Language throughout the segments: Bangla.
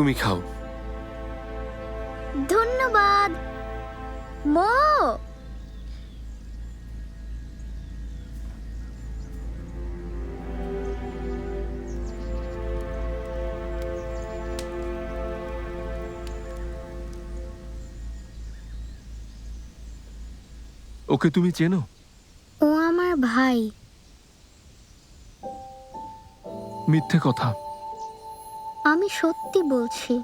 তুমি খাও। ধন্যবাদ। মো! ওকে তুমি চেনো? ও আমার ভাই। মিথ্যে কথা। আমি সত্যি বলছি।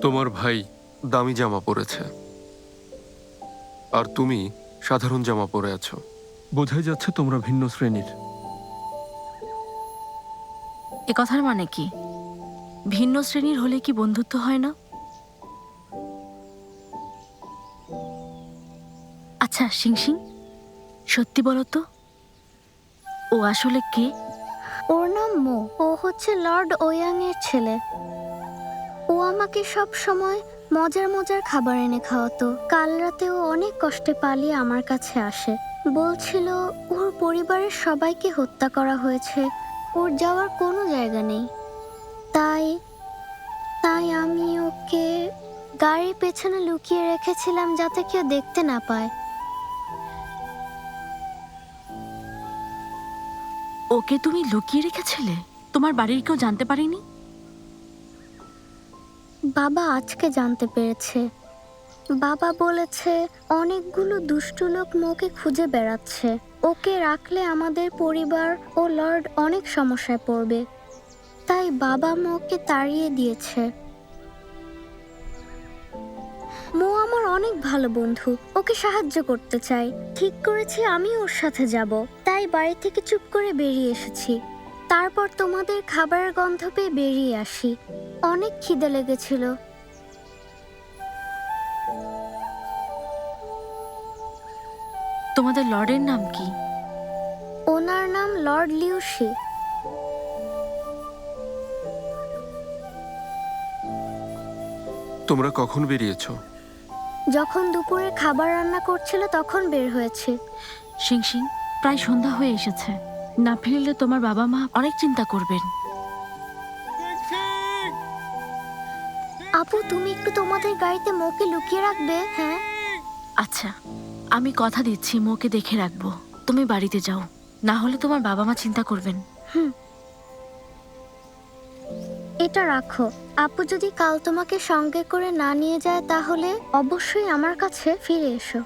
তোমার ভাই দামি জামা পরেছে। আর তুমি সাধারণ জামা পরে আছো। বোঝাই যাচ্ছে তোমরা ভিন্ন শ্রেণির। এ কথার মানে কি? ভিন্ন শ্রেণির হলে কি বন্ধুত্ব হয় না? আচ্ছা সিং সিং সত্যি বলো তো। ও আসলে কে? ওর নাম মো। ও হচ্ছে লর্ড ওয়াং এর ছেলে। ও আমাকে সব সময় মজার মজার খাবার এনে খাওয়াতো। কাল রাতে ও অনেক কষ্টে পালিয়ে আমার কাছে আসে। বলছিল, ওর পরিবারের সবাইকে হত্যা করা হয়েছে। ওর যাওয়ার কোনো জায়গা নেই। তাই তাই আমি ওকে গাড়ির পেছনে লুকিয়ে রেখেছিলাম যাতে কেউ দেখতে না পায়। ওকে তুমি লুকিয়ে রেখেছিলে? তোমার বাড়ির কেউ জানতে পারেনি? বাবা আজকে জানতে পেরেছে। বাবা বলেছে, অনেকগুলো দুষ্টু লোক মোকে খুঁজে বেড়াচ্ছে। ওকে রাখলে আমাদের পরিবার ও লর্ড অনেক সমস্যায় পড়বে। তাই বাবা মোকে তাড়িয়ে দিয়েছে। মো আমার অনেক ভালো বন্ধু, ওকে সাহায্য করতে চাই। ঠিক করেছি, আমি ওর সাথে যাব। তাই বাড়ি থেকে চুপ করে বেরিয়ে এসেছি। তারপর তোমাদের খাবারের গন্ধ পেয়ে বেরিয়ে আসি। অনেক খিদে লেগেছিল। তোমাদের লর্ডের নাম কি? ওনার নাম লর্ড লিউসি তোমরা কখন বেরিয়েছো? যখন দুপুরে খাবার রান্না করছিল তখন বের হয়েছে। সিংসিং প্রায় সন্ধ্যা হয়ে এসেছে। না ফিরলে তোমার বাবা মা অনেক চিন্তা করবেন। আপু তুমি একটু তোমাদের গাড়িতে মোকে লুকিয়ে রাখবে হ্যাঁ? আচ্ছা আমি কথা দিচ্ছি মোকে দেখে রাখব। তুমি বাড়িতে যাও না হলে তোমার বাবা মা চিন্তা করবেন। এটা রাখো। আপু যদি কাল তোমাকে সঙ্গে করে না নিয়ে যায় তাহলে অবশ্যই আমার কাছে ফিরে এসো।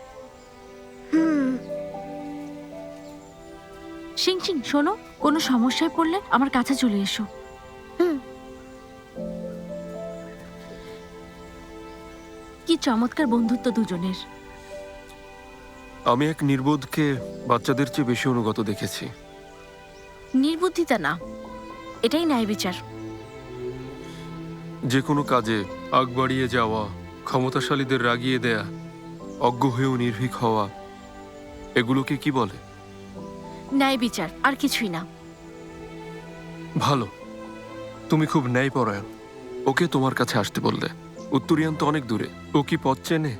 সিং সিং শোনো কোনো সমস্যায় পড়লে আমার কাছে চলে এসো। হুম। কি চমৎকার বন্ধুত্ব দুজনের। আমি এক নির্বোধকে বাচ্চাদের চেয়ে বেশি অনুগত দেখেছি। নির্বুদ্ধিতা না এটাই ন্যায় বিচার। যে কোনো কাজে আগ বাড়িয়ে যাওয়া ক্ষমতাশালীদের রাগিয়ে দেয়া অজ্ঞ হয়েও নির্ভীক হওয়া এগুলোকে কি বলে? ন্যায় বিচার আর কিছুই না। ভালো। তুমি খুব ন্যায়পরায়ণ। ওকে তোমার কাছে আসতে বললে। উত্তরিয়ান তো অনেক দূরে। ও কি পথ চেনে?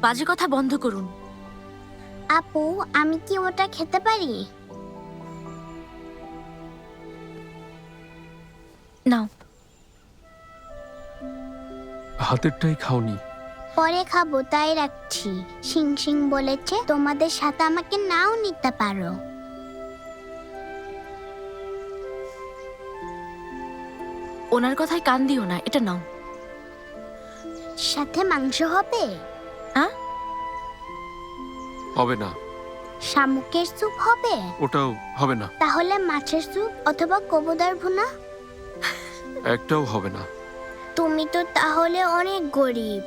বাজে কথা বন্ধ করুন। আপু আমি কি ওটা খেতে পারি? নাও। হাতেরটাই খাওনি। পরে খাব তাই রাখছি। সিং সিং বলেছে তোমাদের সাথে আমাকে নাও নিতে পারো। ওনার কথায় কান দিও না এটা নাও। সাথে মাংস হবে? হ্যাঁ হবে না। শামুকের স্যুপ হবে? ওটাও হবে না। তাহলে মাছের স্যুপ অথবা কবুদার ভুনা? একটাও হবে না। তুমি তো তাহলে অনেক গরিব।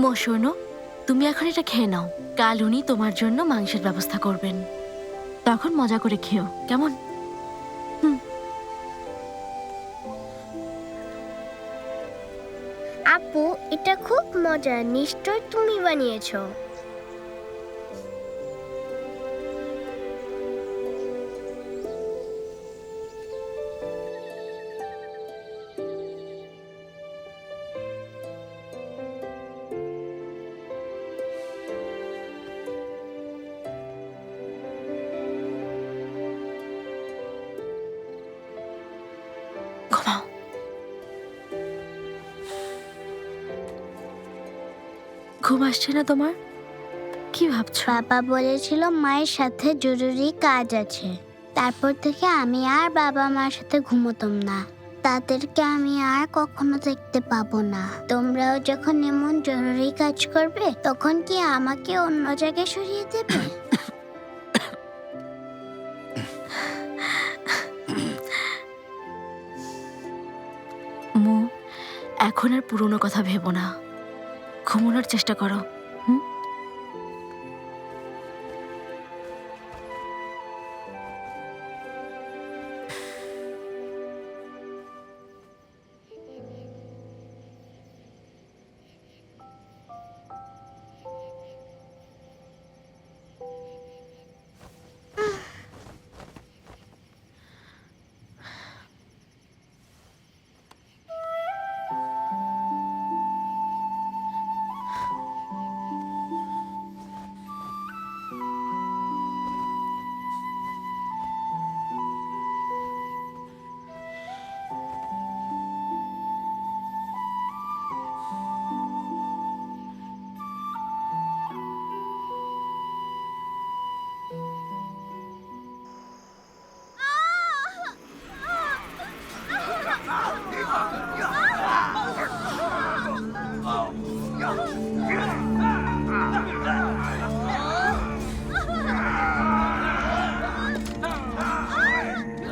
মো, শোনো, তুমি এখন এটা খেয়ে নাও। কাল উনি তোমার জন্য মাংসের ব্যবস্থা করবেন। তখন মজা করে খেও, কেমন? আপু, এটা খুব মজা নিশ্চয় তুমি বানিয়েছো। ঘুম আসছে না তোমার? কি ভাবছ? বাবা বলেছিল মায়ের সাথে জরুরি কাজ আছে। তারপর থেকে আমি আর বাবা মার সাথে ঘুমোতাম না। তাদেরকে আমি আর কখনো দেখতে পাবো না। তোমরাও যখন এমন জরুরি কাজ করবে তখন কি আমাকে অন্য জায়গায় সরিয়ে দেবে? মু এখন আর পুরনো কথা ভেবো না। ঘুমানোর চেষ্টা করো। Yeah.